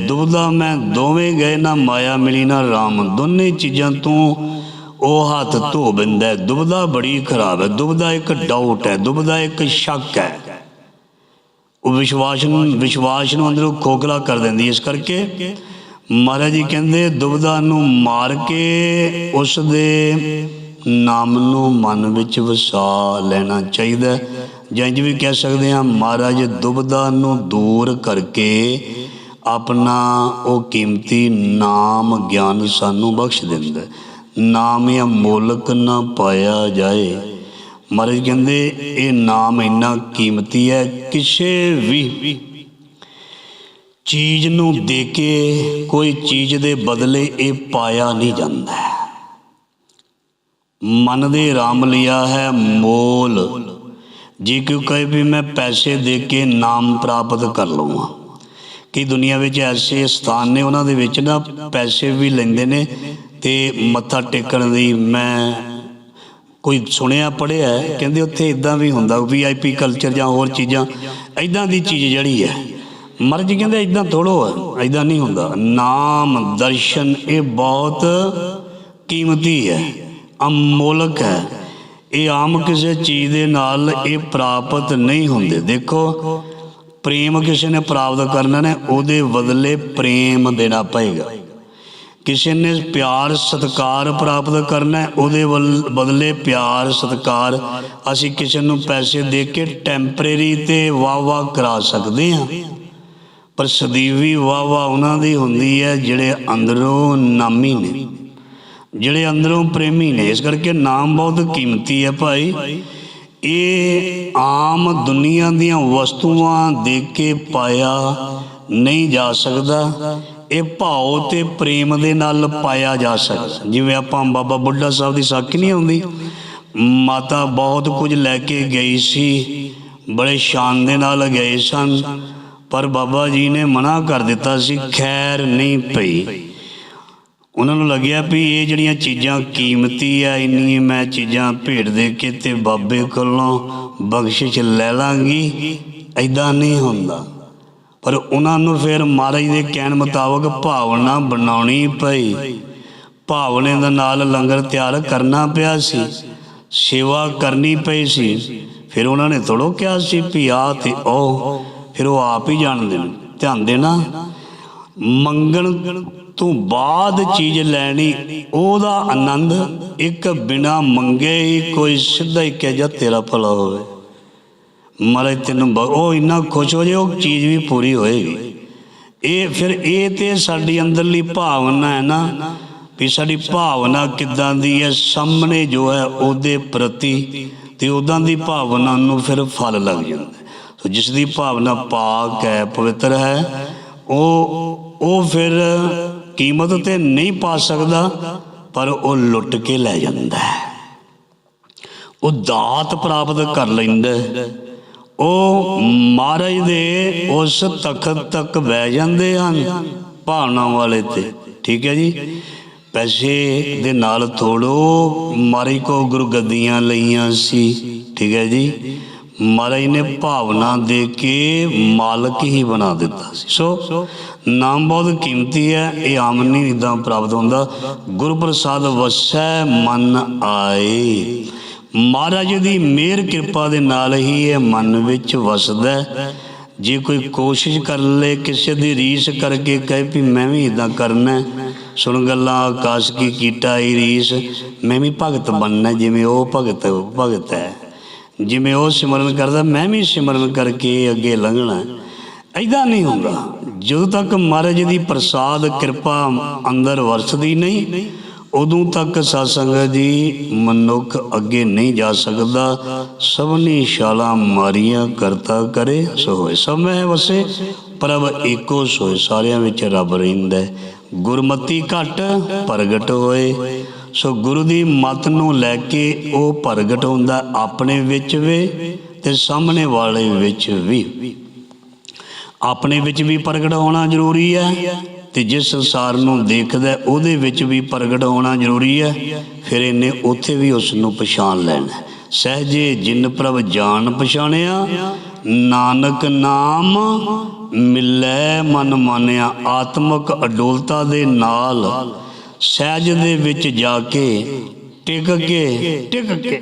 [SPEAKER 1] ਦੁਬਦਾ ਮੈਂ ਦੋਵੇਂ ਗਏ ਨਾ ਮਾਇਆ ਮਿਲੀ ਨਾ ਰਾਮ। ਦੋਨੇ ਚੀਜ਼ਾਂ ਤੋਂ ਉਹ ਹੱਥ ਧੋ ਬਿੰਦਾ ਹੈ। ਦੁਬਦਾ ਬੜੀ ਖਰਾਬ ਹੈ। ਦੁਬਦਾ ਇੱਕ ਡਾਊਟ ਹੈ। ਦੁਬਦਾ ਇੱਕ ਸ਼ੱਕ ਹੈ। ਉਹ ਵਿਸ਼ਵਾਸ ਨੂੰ ਵਿਸ਼ਵਾਸ ਨੂੰ ਅੰਦਰੋਂ ਖੋਖਲਾ ਕਰ ਦਿੰਦੀ ਇਸ ਕਰਕੇ ਮਹਾਰਾਜ ਜੀ ਕਹਿੰਦੇ ਦੁਬਦਾ ਨੂੰ ਮਾਰ ਕੇ ਉਸ ਦੇ ਨਾਮ ਨੂੰ ਮਨ ਵਿੱਚ ਵਸਾ ਲੈਣਾ ਚਾਹੀਦਾ ਹੈ। ਜਾਂ ਇੰਝ ਵੀ ਕਹਿ ਸਕਦੇ ਹਾਂ, ਮਹਾਰਾਜ ਦੁਬਦਾ ਨੂੰ ਦੂਰ ਕਰਕੇ ਆਪਣਾ ਉਹ ਕੀਮਤੀ ਨਾਮ ਗਿਆਨ ਸਾਨੂੰ ਬਖਸ਼ ਦਿੰਦਾ ਨਾਮ ਇਹ ਮੋਲਕ ਨਾ ਪਾਇਆ ਜਾਏ। ਮਹਾਰਾਜ ਕਹਿੰਦੇ, ਇਹ ਨਾਮ ਇੰਨਾ ਕੀਮਤੀ ਹੈ, ਕਿਸੇ ਵੀ ਚੀਜ਼ ਨੂੰ ਦੇ ਕੇ ਕੋਈ ਚੀਜ਼ ਦੇ ਬਦਲੇ ਇਹ ਪਾਇਆ ਨਹੀਂ ਜਾਂਦਾ ਮਨ ਦੇ ਰਾਮ ਲਿਆ ਹੈ ਮੋਲ। ਜੇ ਕੋਈ ਕਹੇ ਵੀ ਮੈਂ ਪੈਸੇ ਦੇ ਕੇ ਨਾਮ ਪ੍ਰਾਪਤ ਕਰ ਲਵਾਂ, ਕਿ ਦੁਨੀਆ ਵਿੱਚ ਐਸੇ ਸਥਾਨ ਨੇ ਉਹਨਾਂ ਦੇ ਵਿੱਚ ਨਾ ਪੈਸੇ ਵੀ ਲੈਂਦੇ ਨੇ ਤੇ ਮੱਥਾ ਟੇਕਣ ਦੀ ਮੈਂ ਕੋਈ ਸੁਣਿਆ ਪੜਿਆ ਕਹਿੰਦੇ ਉੱਥੇ ਇਦਾਂ ਵੀ ਹੁੰਦਾ ਵੀਆਈਪੀ ਕਲਚਰ ਜਾਂ ਹੋਰ ਚੀਜ਼ਾਂ ਇਦਾਂ ਦੀ ਚੀਜ਼ ਜਿਹੜੀ ਹੈ ਮਰਜ਼ੀ ਕਹਿੰਦੇ ਇਦਾਂ ਥੋੜੋ ਹੈ ਇਦਾਂ ਨਹੀਂ ਹੁੰਦਾ। ਨਾਮ, ਦਰਸ਼ਨ, ਇਹ ਬਹੁਤ ਕੀਮਤੀ ਹੈ, ਅਮੋਲਕ ਹੈ। ਇਹ ਆਮ ਕਿਸੇ ਚੀਜ਼ ਦੇ ਨਾਲ ਇਹ ਪ੍ਰਾਪਤ ਨਹੀਂ ਹੁੰਦੇ। ਦੇਖੋ, ਪ੍ਰੇਮ ਕਿਸੇ ਨੇ ਪ੍ਰਾਪਤ ਕਰਨਾ ਨੇ, ਉਹਦੇ ਬਦਲੇ ਪ੍ਰੇਮ ਦੇਣਾ ਪਏਗਾ। ਕਿਸੇ ਨੇ ਪਿਆਰ, ਸਤਕਾਰ ਪ੍ਰਾਪਤ ਕਰਨਾ ਉਹਦੇ ਵੱਲ- ਬਦਲੇ ਪਿਆਰ, ਸਤਕਾਰ ਅਸੀਂ ਕਿਸੇ ਨੂੰ ਪੈਸੇ ਦੇ ਕੇ ਟੈਂਪਰੇਰੀ ਤੇ ਵਾਹ ਵਾਹ ਕਰਾ ਸਕਦੇ ਹਾਂ। ਪਰ ਸਦੀਵੀ ਵਾਹ ਵਾਹ ਉਹਨਾਂ ਦੀ ਹੁੰਦੀ ਹੈ ਜਿਹੜੇ ਅੰਦਰੋਂ ਨਾਮੀ ਨੇ, ਜਿਹੜੇ ਅੰਦਰੋਂ ਪ੍ਰੇਮੀ ਨੇ। ਇਸ ਕਰਕੇ ਨਾਮ ਬਹੁਤ ਕੀਮਤੀ ਹੈ ਭਾਈ। ਇਹ ਆਮ ਦੁਨੀਆ ਦੀਆਂ ਵਸਤੂਆਂ ਦੇ ਕੇ ਪਾਇਆ ਨਹੀਂ ਜਾ ਸਕਦਾ। ਇਹ ਭਾਉ ਤੇ ਪ੍ਰੇਮ ਦੇ ਨਾਲ ਪਾਇਆ ਜਾ ਸਕਦਾ। ਜਿਵੇਂ ਆਪਾਂ ਬਾਬਾ ਬੁੱਢਾ ਸਾਹਿਬ ਦੀ ਸਾਖੀ ਨਹੀਂ ਆਉਂਦੀ, ਮਾਤਾ ਬਹੁਤ ਕੁਝ ਲੈ ਕੇ ਗਈ ਸੀ, ਬੜੇ ਸ਼ਾਨ ਦੇ ਨਾਲ ਗਏ ਸਨ, ਪਰ ਬਾਬਾ ਜੀ ਨੇ ਮਨਾ ਕਰ ਦਿੱਤਾ ਸੀ, ਖੈਰ ਨਹੀਂ ਪਈ ਉਹਨਾਂ ਨੂੰ ਲੱਗਿਆ ਵੀ ਇਹ ਜਿਹੜੀਆਂ ਚੀਜ਼ਾਂ ਕੀਮਤੀ ਆ ਇੰਨੀ ਮੈਂ ਚੀਜ਼ਾਂ ਭੇਟ ਦੇ ਕੇ ਤੇ ਬਾਬੇ ਕੋਲੋਂ ਬਖਸ਼ਿਸ਼ ਲੈ ਲਾਂਗੀ ਐਦਾਂ ਨਹੀਂ ਹੁੰਦਾ। ਪਰ ਉਹਨਾਂ ਨੂੰ ਫਿਰ ਮਹਾਰਾਜ ਦੇ ਕਹਿਣ ਮੁਤਾਬਕ ਭਾਵਨਾ ਬਣਾਉਣੀ ਪਈ। ਭਾਵਨੇ ਦੇ ਨਾਲ ਲੰਗਰ ਤਿਆਰ ਕਰਨਾ ਪਿਆ ਸੀ। ਸੇਵਾ ਕਰਨੀ ਪਈ ਸੀ। ਫਿਰ ਉਹਨਾਂ ਨੇ ਥੋੜੋ ਕਿਹਾ ਸੀ ਵੀ ਆ ਤੇ ਉਹ ਫਿਰ ਉਹ ਆਪ ਹੀ ਜਾਣਦੇ ਨੇ ਧਿਆਨ ਦੇਣਾ, ਮੰਗਣ ਤੋਂ ਬਾਅਦ ਚੀਜ਼ ਲੈਣੀ, ਉਹਦਾ ਆਨੰਦ ਇੱਕ ਬਿਨਾ ਮੰਗੇ ਹੀ ਕੋਈ ਸਿੱਧਾ ਹੀ ਕਹਿ ਜਾ ਤੇਰਾ ਭਲਾ ਹੋਵੇ। ਮਹਾਰਾਜ ਤੈਨੂੰ ਬ- ਉਹ ਇੰਨਾ ਖੁਸ਼ ਹੋ ਜੇ, ਉਹ ਚੀਜ਼ ਵੀ ਪੂਰੀ ਹੋਏਗੀ ਇਹ ਫਿਰ ਇਹ ਤੇ ਸਾਡੀ ਅੰਦਰਲੀ ਭਾਵਨਾ ਹੈ ਨਾ, ਵੀ ਸਾਡੀ ਭਾਵਨਾ ਕਿੱਦਾਂ ਦੀ ਹੈ, ਸਾਹਮਣੇ ਜੋ ਹੈ ਉਹਦੇ ਪ੍ਰਤੀ ਤੇ ਉਦਾਂ ਦੀ ਭਾਵਨਾ ਨੂੰ ਫਿਰ ਫਲ ਲੱਗ ਜਾਂਦਾ ਸੋ ਜਿਸ ਦੀ ਭਾਵਨਾ ਪਾਕ ਹੈ, ਪਵਿੱਤਰ ਹੈ, ਉਹ ਉਹ ਫਿਰ ਕੀਮਤ ਤੇ ਨਹੀਂ ਪਾ ਸਕਦਾ, ਪਰ ਉਹ ਲੁੱਟ ਕੇ ਲੈ ਜਾਂਦਾ ਹੈ। ਉਹ ਦਾਤ ਪ੍ਰਾਪਤ ਕਰ ਲੈਂਦਾ ਹੈ। ਉਹ ਮਹਾਰਾਜ ਦੇ ਉਸ ਤਖਤ ਤੱਕ ਬਹਿ ਜਾਂਦੇ ਹਨ ਭਾਵਨਾ ਵਾਲੇ ਤੇ। ਠੀਕ ਹੈ ਜੀ? ਪੈਸੇ ਦੇ ਨਾਲ ਥੋੜੋ ਮਾਰੀ ਕੋ ਗੁਰੂ ਗੱਦੀਆਂ ਲਈਆਂ ਸੀ। ਠੀਕ ਹੈ ਜੀ? ਮਹਾਰਾਜ ਨੇ ਭਾਵਨਾ ਦੇ ਕੇ ਮਾਲਕ ਹੀ ਬਣਾ ਦਿੱਤਾ ਸੀ। ਸੋ ਨਾਮ ਬਹੁਤ ਕੀਮਤੀ ਹੈ, ਇਹ ਆਮ ਨਹੀਂ ਇਦਾਂ ਪ੍ਰਾਪਤ ਹੁੰਦਾ। ਗੁਰਪ੍ਰਸਾਦ ਵਸੈ ਮਨ ਆਏ। ਮਹਾਰਾਜ ਦੀ ਮਿਹਰ ਕਿਰਪਾ ਦੇ ਨਾਲ ਹੀ ਇਹ ਮਨ ਵਿੱਚ ਵਸਦਾ ਜੇ ਕੋਈ ਕੋਸ਼ਿਸ਼ ਕਰ ਲੇ, ਕਿਸੇ ਦੀ ਰੀਸ ਕਰਕੇ ਕਹੇ ਵੀ ਮੈਂ ਵੀ ਇਦਾਂ ਕਰਨਾ ਸੁਣ ਗੱਲਾਂ, ਆਕਾਸ਼ ਕੀ ਕੀਟਾ ਹੀ ਰੀਸ, ਮੈਂ ਵੀ ਭਗਤ ਬਣਨਾ ਜਿਵੇਂ ਉਹ ਭਗਤ ਭਗਤ ਹੈ। ਜਿਵੇਂ ਉਹ ਸਿਮਰਨ ਕਰਦਾ, ਮੈਂ ਵੀ ਸਿਮਰਨ ਕਰਕੇ ਅੱਗੇ ਲੰਘਣਾ ਐਦਾਂ ਨਹੀਂ ਹੁੰਦਾ। ਜਦੋਂ ਤੱਕ ਮਹਾਰਾਜ ਦੀ ਪ੍ਰਸਾਦ ਕਿਰਪਾ ਅੰਦਰ ਵਰਸਦੀ ਨਹੀਂ ਉਦੋਂ ਤੱਕ ਸਾਸੰਗ ਜੀ ਮਨੁੱਖ ਅੱਗੇ ਨਹੀਂ ਜਾ ਸਕਦਾ। ਸਭਨੀ ਸ਼ਾਲਾ ਮਾਰੀਆਂ ਕਰਤਾ ਕਰੇ ਸੋ ਹੋਏ ਸਮੈ ਵਸੇ, ਪ੍ਰਭ ਏਕੋ ਸੋਏ ਸਾਰਿਆਂ ਵਿੱਚ ਰੱਬ ਰਹਿੰਦਾ ਗੁਰਮਤੀ ਘਟ, ਪ੍ਰਗਟ ਹੋਏ। ਸੋ ਗੁਰੂ ਦੀ ਮਤ ਨੂੰ ਲੈ ਕੇ ਉਹ ਪ੍ਰਗਟ ਹੁੰਦਾ ਆਪਣੇ ਵਿੱਚ ਵੀ ਤੇ ਸਾਹਮਣੇ ਵਾਲੇ ਵਿੱਚ ਵੀ। ਆਪਣੇ ਵਿੱਚ ਵੀ ਪ੍ਰਗਟ ਹੋਣਾ ਜ਼ਰੂਰੀ ਹੈ। ਤੇ ਜਿਸ ਸੰਸਾਰ ਨੂੰ ਦੇਖਦਾ ਹੈ, ਉਹਦੇ ਵਿੱਚ ਵੀ ਪ੍ਰਗਟ ਹੋਣਾ ਜ਼ਰੂਰੀ ਹੈ। ਫਿਰ ਇਹਨੇ ਉੱਥੇ ਵੀ ਉਸ ਨੂੰ ਪਛਾਣ ਲੈਣਾ ਸਹਜੇ ਜਿਨ ਪ੍ਰਭ ਜਾਣ ਪਛਾਣਿਆ ਨਾਨਕ ਨਾਮ ਮਿਲੈ ਮਨ ਮਾਨਿਆ ਆਤਮਕ ਅਡੋਲਤਾ ਦੇ ਨਾਲ ਸਹਿਜ ਦੇ ਵਿੱਚ ਜਾ ਕੇ ਟਿਕ ਕੇ ਟਿਕ ਕੇ।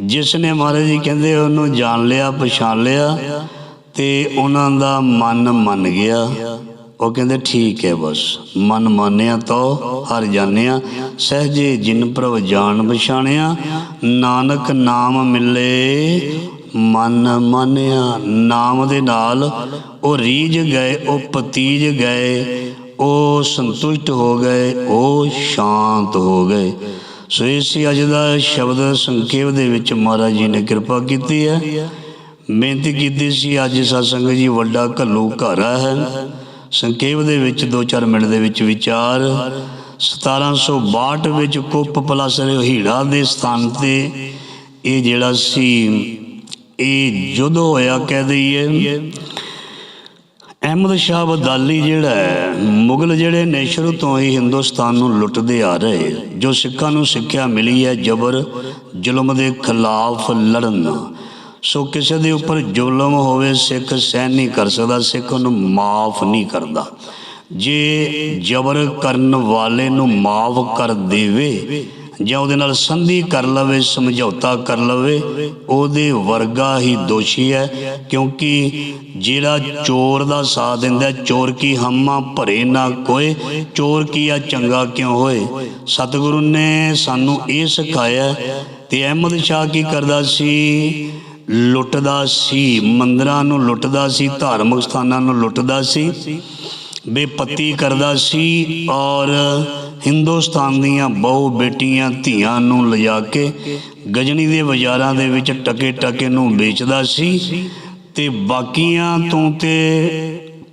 [SPEAKER 1] ਜਿਸ ਨੇ ਮਹਾਰਾਜ ਜੀ ਕਹਿੰਦੇ ਉਹਨੂੰ ਜਾਣ ਲਿਆ ਪਛਾਣ ਲਿਆ ਤੇ ਉਹਨਾਂ ਦਾ ਮਨ ਮੰਨ ਗਿਆ। ਉਹ ਕਹਿੰਦੇ, ਠੀਕ ਹੈ ਬਸ। ਮਨ ਮਾਨਿਆ ਤੋ ਹਰ ਜਾਣਿਆ। ਸਹਜੇ ਜਿਨ ਪ੍ਰਭ ਜਾਣ ਪਛਾਣਿਆ, ਨਾਨਕ ਨਾਮ ਮਿਲੇ। ਮਨ ਮਾਨਿਆ, ਨਾਮ ਦੇ ਨਾਲ ਉਹ ਰੀਝ ਗਏ, ਉਹ ਪਤੀਜ ਗਏ। ਉਹ ਸੰਤੁਸ਼ਟ ਹੋ ਗਏ, ਉਹ ਸ਼ਾਂਤ ਹੋ ਗਏ। ਸੋ ਇਹ ਸੀ ਅੱਜ ਦਾ ਸ਼ਬਦ ਸੰਖੇਪ ਦੇ ਵਿੱਚ ਮਹਾਰਾਜ ਜੀ ਨੇ ਕਿਰਪਾ ਕੀਤੀ ਹੈ। ਬੇਨਤੀ ਕੀਤੀ ਸੀ, ਅੱਜ ਸਤਸੰਗ ਜੀ ਵੱਡਾ ਘੱਲੂ ਘਰ ਹੈ। ਸੰਖੇਪ ਦੇ ਵਿੱਚ 2-4 ਮਿੰਟ ਦੇ ਵਿੱਚ ਵਿਚਾਰ। 1762 ਵਿੱਚ ਕੁੱਪ ਪਲਸ ਹੀੜਾ ਦੇ ਸਥਾਨ ਤੇ। ਇਹ ਜਿਹੜਾ ਸੀ, ਇਹ ਜੁੱਧ ਹੋਇਆ, ਕਹਿ ਦਈਏ। ਅਹਿਮਦ ਸ਼ਾਹ ਬਦਾਲੀ ਜਿਹੜਾ ਹੈ, ਮੁਗਲ ਜਿਹੜੇ ਨੇ, ਸ਼ੁਰੂ ਤੋਂ ਹੀ ਹਿੰਦੁਸਤਾਨ ਨੂੰ ਲੁੱਟਦੇ ਆ ਰਹੇ। ਜੋ ਸਿੱਖਾਂ ਨੂੰ ਸਿੱਖਿਆ ਮਿਲੀ ਹੈ ਜਬਰ, ਜ਼ੁਲਮ ਦੇ ਖਿਲਾਫ ਲੜਨ। ਸੋ ਕਿਸੇ ਦੇ ਉੱਪਰ ਜ਼ੁਲਮ ਹੋਵੇ, ਸਿੱਖ ਸਹਿਨ ਨਹੀਂ ਕਰ ਸਕਦਾ, ਸਿੱਖ ਉਹਨੂੰ ਮਾਫ ਨਹੀਂ ਕਰਦਾ। ਜੇ ਜ਼ਬਰ ਕਰਨ ਵਾਲੇ ਨੂੰ ਮਾਫ ਕਰ ਦੇਵੇ ਜਾਂ ਉਹਦੇ ਨਾਲ ਸੰਧੀ ਕਰ ਲਵੇ, ਸਮਝੌਤਾ ਕਰ ਲਵੇ, ਉਹਦੇ ਵਰਗਾ ਹੀ ਦੋਸ਼ੀ ਹੈ, ਕਿਉਂਕਿ ਜਿਹੜਾ ਚੋਰ ਦਾ ਸਾਥ ਦਿੰਦਾ ਚੋਰ ਕੀ ਹਮਾ ਭਰੇ ਨਾ ਕੋਏ, ਚੋਰ ਕੀ ਆ ਚੰਗਾ ਕਿਉਂ ਹੋਏ? ਸਤਿਗੁਰੂ ਨੇ ਸਾਨੂੰ ਇਹ ਸਿਖਾਇਆ ਤੇ ਅਹਿਮਦ ਸ਼ਾਹ ਕੀ ਕਰਦਾ ਸੀ? ਲੁੱਟਦਾ ਸੀ, ਮੰਦਰਾਂ ਨੂੰ ਲੁੱਟਦਾ ਸੀ, ਧਾਰਮਿਕ ਸਥਾਨਾਂ ਨੂੰ ਲੁੱਟਦਾ ਸੀ, ਬੇਪੱਤੀ ਕਰਦਾ ਸੀ ਔਰ ਹਿੰਦੁਸਤਾਨ ਦੀਆਂ ਬਹੁ ਬੇਟੀਆਂ ਧੀਆਂ ਨੂੰ ਲਿਜਾ ਕੇ ਗਜਨੀ ਦੇ ਬਾਜ਼ਾਰਾਂ ਦੇ ਵਿੱਚ ਟਕੇ ਟਕੇ ਨੂੰ ਵੇਚਦਾ ਸੀ ਤੇ ਬਾਕੀਆਂ ਤੋਂ ਤੇ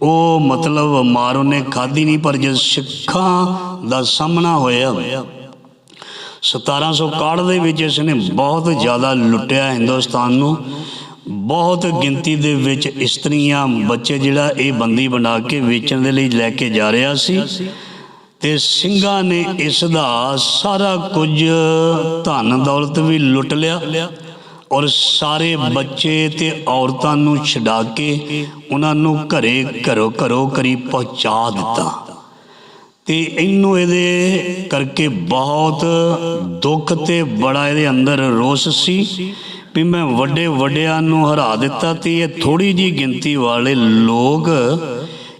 [SPEAKER 1] ਉਹ ਮਤਲਬ ਮਾਰ ਉਹਨੇ ਖਾਦੀ ਨਹੀਂ ਪਰ ਜਦ ਸਿੱਖਾਂ ਦਾ ਸਾਹਮਣਾ ਹੋਇਆ 1761 ਦੇ ਵਿੱਚ ਇਸ ਨੇ ਬਹੁਤ ਜ਼ਿਆਦਾ ਲੁੱਟਿਆ ਹਿੰਦੁਸਤਾਨ ਨੂੰ। ਬਹੁਤ ਗਿਣਤੀ ਦੇ ਵਿੱਚ ਇਸਤਰੀਆਂ ਬੱਚੇ ਜਿਹੜਾ ਇਹ ਬੰਦੀ ਬਣਾ ਕੇ ਵੇਚਣ ਦੇ ਲਈ ਲੈ ਕੇ ਜਾ ਰਿਹਾ ਸੀ। ਤੇ ਸਿੰਘਾਂ ਨੇ ਇਸ ਦਾ ਸਾਰਾ ਕੁਝ ਧਨ ਦੌਲਤ ਵੀ ਲੁੱਟ ਲਿਆ ਔਰ ਸਾਰੇ ਬੱਚੇ ਤੇ ਔਰਤਾਂ ਨੂੰ ਛਡਾ ਕੇ ਉਹਨਾਂ ਨੂੰ ਘਰੇ ਘਰੋ ਘਰੋ ਕਰੀ ਪਹੁੰਚਾ ਦਿੱਤਾ। ਤੇ ਇਹਨੂੰ ਇਹਦੇ ਕਰਕੇ ਬਹੁਤ ਦੁੱਖ ਤੇ ਬੜਾ ਇਹਦੇ ਅੰਦਰ ਰੋਸ ਸੀ ਵੀ ਮੈਂ ਵੱਡੇ ਵੱਡਿਆਂ ਨੂੰ ਹਰਾ ਦਿੱਤਾ ਤੇ ਇਹ ਥੋੜੀ ਜੀ ਗਿਣਤੀ ਵਾਲੇ ਲੋਕ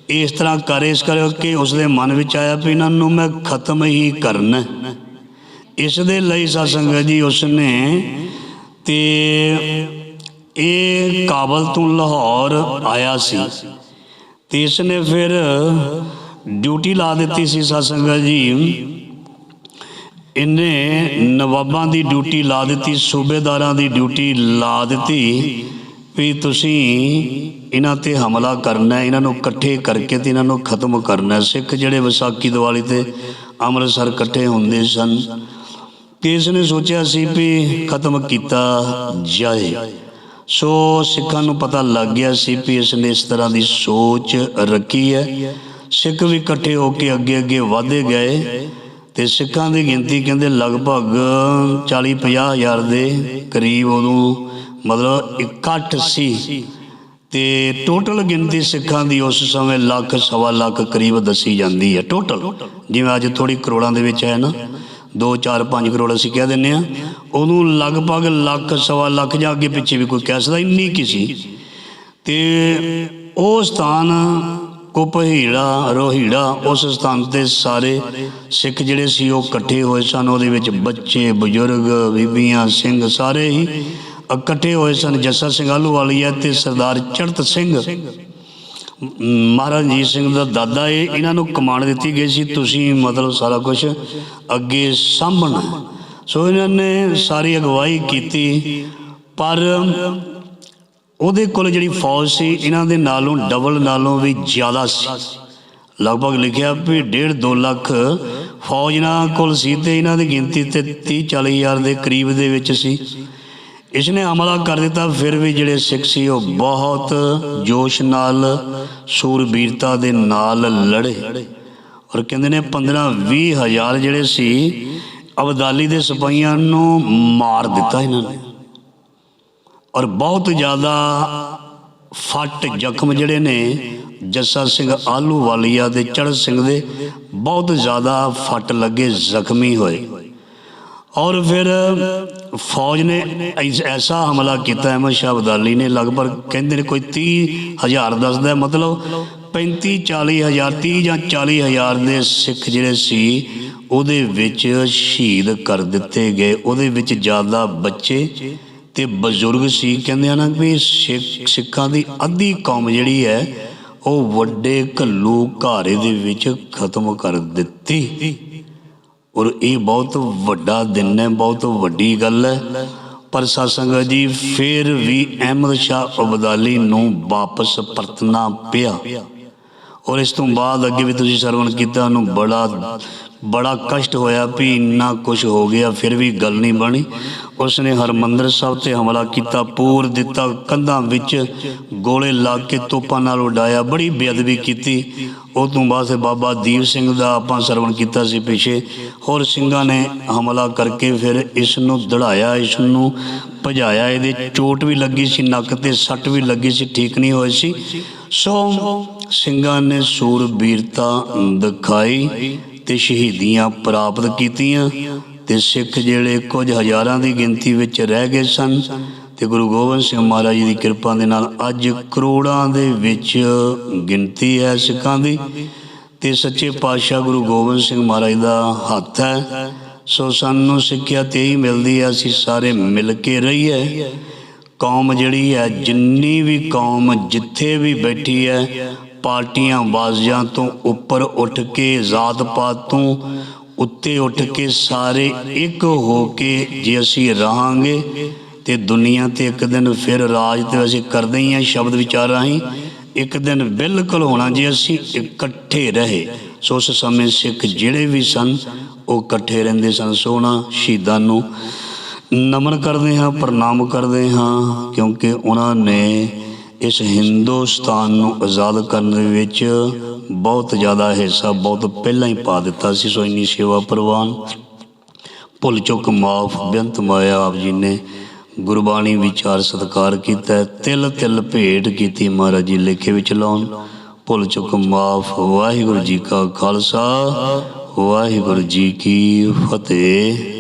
[SPEAKER 1] ਇਸ ਤਰ੍ਹਾਂ ਕਰ ਇਸ ਕਰਕੇ ਉਸ ਦੇ ਮਨ ਵਿੱਚ ਆਇਆ ਵੀ ਇਹਨਾਂ ਨੂੰ ਮੈਂ ਖਤਮ ਹੀ ਕਰਨਾ। ਇਸ ਦੇ ਲਈ ਸਾਧ ਸੰਗਤ ਜੀ ਉਸਨੇ ਤੇ ਇਹ ਕਾਬਲ ਤੋਂ ਲਾਹੌਰ ਆਇਆ ਸੀ। ਤੇ ਇਸ ਨੇ ਫਿਰ ਡਿਊਟੀ ਲਾ ਦਿੱਤੀ ਸੀ ਸਾਧ ਜੀ। ਇਹਨੇ ਨਵਾਬਾਂ ਦੀ ਡਿਊਟੀ ਲਾ ਦਿੱਤੀ ਸੂਬੇਦਾਰਾਂ ਦੀ ਡਿਊਟੀ ਲਾ ਦਿੱਤੀ ਵੀ ਤੁਸੀਂ ਇਹਨਾਂ ਤੇ ਹਮਲਾ ਕਰਨਾ ਹੈ, ਇਹਨਾਂ ਨੂੰ ਇਕੱਠੇ ਕਰਕੇ ਤੇ ਇਹਨਾਂ ਨੂੰ ਖਤਮ ਕਰਨਾ। ਹੈ। ਸਿੱਖ ਜਿਹੜੇ ਵਿਸਾਖੀ ਦੀਵਾਲੀ ਤੇ ਅੰਮ੍ਰਿਤਸਰ ਇਕੱਠੇ ਹੁੰਦੇ ਸਨ ਤੇ ਇਸ ਨੇ ਸੋਚਿਆ ਸੀ ਵੀ ਖਤਮ ਕੀਤਾ ਜਾਏ। ਸੋ ਸਿੱਖਾਂ ਨੂੰ ਪਤਾ ਲੱਗ ਗਿਆ ਸੀ ਵੀ ਇਸ ਨੇ ਇਸ ਤਰ੍ਹਾਂ ਦੀ ਸੋਚ ਰੱਖੀ ਹੈ। ਸਿੱਖ ਵੀ ਇਕੱਠੇ ਹੋ ਕੇ ਅੱਗੇ ਅੱਗੇ ਵਧਦੇ ਗਏ ਤੇ ਸਿੱਖਾਂ ਦੀ ਗਿਣਤੀ ਕਹਿੰਦੇ ਲਗਭਗ 40 50 ਹਜ਼ਾਰ ਦੇ ਕਰੀਬ ਉਦੋਂ ਮਤਲਬ ਇਕੱਠ ਸੀ। ਤੇ ਟੋਟਲ ਗਿਣਤੀ ਸਿੱਖਾਂ ਦੀ ਉਸ ਸਮੇਂ ਲੱਖ, ਸਵਾ ਲੱਖ ਕਰੀਬ ਦੱਸੀ ਜਾਂਦੀ ਹੈ। ਟੋਟਲ ਜਿਵੇਂ ਅੱਜ ਥੋੜੀ ਕਰੋੜਾਂ ਦੇ ਵਿੱਚ ਹੈ ਨਾ 2 4 5 ਕਰੋੜ ਅਸੀਂ ਕਹਿ ਦਿੰਨੇ ਆ ਉਹਨੂੰ ਲਗਭਗ ਲੱਖ, ਸਵਾ ਲੱਖ ਜਾਂ ਅੱਗੇ ਪਿੱਛੇ ਵੀ ਕੋਈ ਕਹਿ ਸਕਦਾ, ਇੰਨੀ ਕੀ ਸੀ। ਤੇ ਉਹ ਸਥਾਨ ਕੁਪਹੀੜਾ ਰੋਹੀੜਾ ਉਸ ਸਥਾਨ ਤੇ ਸਾਰੇ ਸਿੱਖ ਜਿਹੜੇ ਸੀ ਉਹ ਇਕੱਠੇ ਹੋਏ ਸਨ। ਉਹਦੇ ਵਿੱਚ ਬੱਚੇ, ਬਜ਼ੁਰਗ, ਬੀਬੀਆਂ, ਸਿੰਘ ਸਾਰੇ ਹੀ ਇਕੱਠੇ ਹੋਏ ਸਨ। ਜੱਸਾ ਸਿੰਘ ਆਹਲੂਵਾਲੀਆ ਤੇ ਸਰਦਾਰ ਚੜਤ ਸਿੰਘ। ਮਹਾਰਾਜ ਜੀ ਸਿੰਘ ਦਾ ਦਾਦਾ ਇਹ, ਇਹਨਾਂ ਨੂੰ ਕਮਾਂਡ ਦਿੱਤੀ ਗਈ ਸੀ। ਤੁਸੀਂ ਮਤਲਬ ਸਾਰਾ ਕੁਝ ਅੱਗੇ ਸਾਂਭਣਾ। ਸੋ ਇਹਨਾਂ ਨੇ ਸਾਰੀ ਅਗਵਾਈ ਕੀਤੀ। ਪਰ ਉਹਦੇ ਕੋਲ ਜਿਹੜੀ ਫੌਜ ਸੀ, ਇਹਨਾਂ ਦੇ ਨਾਲੋਂ ਡਬਲ ਨਾਲੋਂ ਵੀ ਜ਼ਿਆਦਾ ਸੀ। ਲਗਭਗ ਲਿਖਿਆ ਵੀ 1.5 2 ਲੱਖ ਫੌਜ ਇਹਨਾਂ ਕੋਲ ਸੀ ਤੇ ਇਹਨਾਂ ਦੀ ਗਿਣਤੀ ਤੇ 30 40 ਹਜ਼ਾਰ ਦੇ ਕਰੀਬ ਦੇ ਵਿੱਚ ਸੀ। ਇਸ ਨੇ ਹਮਲਾ ਕਰ ਦਿੱਤਾ, ਫਿਰ ਵੀ ਜਿਹੜੇ ਸਿੱਖ ਸੀ ਉਹ ਬਹੁਤ ਜੋਸ਼ ਨਾਲ, ਸੂਰਬੀਰਤਾ ਦੇ ਨਾਲ ਲੜੇ। ਔਰ ਕਹਿੰਦੇ ਨੇ 15 20 ਹਜ਼ਾਰ ਜਿਹੜੇ ਸੀ, ਅਬਦਾਲੀ ਦੇ ਸਿਪਾਹੀਆਂ ਨੂੰ ਮਾਰ ਦਿੱਤਾ ਇਹਨਾਂ ਨੇ। ਔਰ ਬਹੁਤ ਜ਼ਿਆਦਾ ਫੱਟ ਜ਼ਖਮ ਜਿਹੜੇ ਨੇ, ਜੱਸਾ ਸਿੰਘ ਆਲੂ ਵਾਲੀਆ ਦੇ ਚੜ੍ਹ ਸਿੰਘ ਦੇ, ਬਹੁਤ ਜ਼ਿਆਦਾ ਫੱਟ ਲੱਗੇ, ਜ਼ਖਮੀ ਹੋਏ। ਔਰ ਫਿਰ ਫੌਜ ਨੇ ਐਸਾ ਹਮਲਾ ਕੀਤਾ, ਅਹਿਮਦ ਸ਼ਾਹ ਅਬਦਾਲੀ ਨੇ ਲਗਭਗ ਕਹਿੰਦੇ ਨੇ ਕੋਈ 30 ਹਜ਼ਾਰ ਦੱਸਦਾ ਮਤਲਬ 35 40 ਹਜ਼ਾਰ 30 ਜਾਂ 40 ਹਜ਼ਾਰ ਦੇ ਸਿੱਖ ਜਿਹੜੇ ਸੀ, ਉਹਦੇ ਵਿੱਚ ਸ਼ਹੀਦ ਕਰ ਦਿੱਤੇ ਗਏ। ਉਹਦੇ ਵਿੱਚ ਜ਼ਿਆਦਾ ਬੱਚੇ ਤੇ ਬਜ਼ੁਰਗ ਸੀ, ਕਹਿੰਦੇ ਆ ਨਾ ਵੀ ਸਿੱਖ, ਸਿੱਖਾਂ ਦੀ ਅੱਧੀ ਕੌਮ ਜਿਹੜੀ ਹੈ, ਉਹ ਵੱਡੇ ਘੱਲੂ ਘਾਰੇ ਦੇ ਵਿੱਚ ਖਤਮ ਕਰ ਦਿੱਤੀ। ਔਰ ਇਹ ਬਹੁਤ ਵੱਡਾ ਦਿਨ ਹੈ, ਬਹੁਤ ਵੱਡੀ ਗੱਲ ਹੈ। ਪਰ ਸਾਸੰਗਤ ਜੀ, ਫਿਰ ਵੀ ਅਹਿਮਦ ਸ਼ਾਹ ਅਬਦਾਲੀ ਨੂੰ ਵਾਪਸ ਪਰਤਣਾ ਪਿਆ। ਔਰ ਇਸ ਤੋਂ ਬਾਅਦ ਅੱਗੇ ਵੀ ਤੁਸੀਂ ਸਰਵਣ ਕੀਤਾ, ਉਹਨੂੰ ਬੜਾ ਬੜਾ ਕਸ਼ਟ ਹੋਇਆ ਵੀ ਇੰਨਾ ਕੁਝ ਹੋ ਗਿਆ, ਫਿਰ ਵੀ ਗੱਲ ਨਹੀਂ ਬਣੀ। ਉਸ ਨੇ ਹਰਮੰਦਰ ਸਾਹਿਬ ਤੇ ਹਮਲਾ ਕੀਤਾ, ਪੂਰ ਦਿੱਤਾ, ਕੰਧਾਂ ਵਿੱਚ ਗੋਲੇ ਲਾ ਕੇ ਤੋਪਾਂ ਨਾਲ ਉਡਾਇਆ, ਬੜੀ ਬੇਅਦਬੀ ਕੀਤੀ। ਉਹ ਤੋਂ ਬਾਅਦ ਫਿਰ ਬਾਬਾ ਦੀਪ ਸਿੰਘ ਦਾ ਆਪਾਂ ਸਰਵਣ ਕੀਤਾ ਸੀ ਪਿਛੇ। ਹੋਰ ਸਿੰਘਾਂ ਨੇ ਹਮਲਾ ਕਰਕੇ ਫਿਰ ਇਸ ਨੂੰ ਦੜਾਇਆ ਇਸ ਨੂੰ ਭਜਾਇਆ, ਇਹਦੇ ਚੋਟ ਵੀ ਲੱਗੀ ਸੀ, ਨੱਕ ਤੇ ਸੱਟ ਵੀ ਲੱਗੀ ਸੀ, ਠੀਕ ਨਹੀਂ ਹੋਈ ਸੀ। ਸੋ ਸਿੰਘਾਂ ਨੇ ਸੂਰਬੀਰਤਾ ਦਿਖਾਈ। ਤੇ ਸ਼ਹੀਦੀਆਂ ਪ੍ਰਾਪਤ ਕੀਤੀਆਂ ਤੇ ਸਿੱਖ ਜਿਹੜੇ ਕੁਝ ਹਜ਼ਾਰਾਂ ਦੀ ਗਿਣਤੀ ਵਿੱਚ ਰਹਿ ਗਏ ਸਨ ਤੇ ਗੁਰੂ ਗੋਬਿੰਦ ਸਿੰਘ ਮਹਾਰਾਜ ਜੀ ਦੀ ਕਿਰਪਾ ਦੇ ਨਾਲ ਅੱਜ ਕਰੋੜਾਂ ਦੇ ਵਿੱਚ ਗਿਣਤੀ ਹੈ ਸਿੱਖਾਂ ਦੀ ਤੇ ਸੱਚੇ ਪਾਤਸ਼ਾਹ ਗੁਰੂ ਗੋਬਿੰਦ ਸਿੰਘ ਮਹਾਰਾਜ ਦਾ ਹੱਥ ਹੈ। ਸੋ ਸਾਨੂੰ ਸਿੱਖਿਆ ਤੇ ਹੀ ਮਿਲਦੀ ਹੈ, ਅਸੀਂ ਸਾਰੇ ਮਿਲ ਕੇ ਰਹੀਏ। ਕੌਮ ਜਿਹੜੀ ਹੈ, ਜਿੰਨੀ ਵੀ ਕੌਮ ਜਿੱਥੇ ਵੀ ਬੈਠੀ ਹੈ ਪਾਰਟੀਆਂ ਬਾਜ਼ੀਆਂ ਤੋਂ ਉੱਪਰ ਉੱਠ ਕੇ ਜ਼ਾਤ ਪਾਤ ਤੋਂ ਉੱਤੇ ਉੱਠ ਕੇ ਸਾਰੇ ਇੱਕ ਹੋ ਕੇ ਜੇ ਅਸੀਂ ਰਹਾਂਗੇ ਤੇ ਦੁਨੀਆ ਤੇ ਇੱਕ ਦਿਨ ਫਿਰ ਰਾਜ ਤੇ ਅਸੀਂ ਕਰਦੇ ਹੀ ਹਾਂ ਸ਼ਬਦ ਵਿਚਾਰ ਰਾਹੀਂ। ਇੱਕ ਦਿਨ ਬਿਲਕੁਲ ਹੋਣਾ ਜੇ ਅਸੀਂ ਇਕੱਠੇ ਰਹੇ। ਸੋ ਉਸ ਸਮੇਂ ਸਿੱਖ ਜਿਹੜੇ ਵੀ ਸਨ, ਉਹ ਇਕੱਠੇ ਰਹਿੰਦੇ ਸਨ। ਸੋਹਣਾ ਸ਼ਹੀਦਾਂ ਨੂੰ ਨਮਨ ਕਰਦੇ ਹਾਂ, ਪ੍ਰਣਾਮ ਕਰਦੇ ਹਾਂ, ਕਿਉਂਕਿ ਉਹਨਾਂ ਨੇ ਇਸ ਹਿੰਦੁਸਤਾਨ ਨੂੰ ਆਜ਼ਾਦ ਕਰਨ ਦੇ ਵਿੱਚ ਬਹੁਤ ਜ਼ਿਆਦਾ ਹਿੱਸਾ ਬਹੁਤ ਪਹਿਲਾਂ ਹੀ ਪਾ ਦਿੱਤਾ ਸੀ, ਸੋ ਇੰਨੀ ਸੇਵਾ ਪ੍ਰਵਾਨ। ਭੁੱਲ ਚੁੱਕ ਮਾਫ, ਬੇਅੰਤ ਮਾਇਆ ਆਪ ਜੀ ਨੇ ਗੁਰਬਾਣੀ ਵਿਚਾਰ ਸਤਕਾਰ ਕੀਤਾ, ਤਿਲ ਤਿਲ ਭੇਟ ਕੀਤੀ ਮਹਾਰਾਜ ਜੀ ਲੇਖੇ ਵਿੱਚ ਲਾਉਣ। ਭੁੱਲ ਚੁੱਕ ਮਾਫ, ਵਾਹਿਗੁਰੂ ਜੀ ਕਾ ਖਾਲਸਾ, ਵਾਹਿਗੁਰੂ ਜੀ ਕੀ ਫਤਿਹ।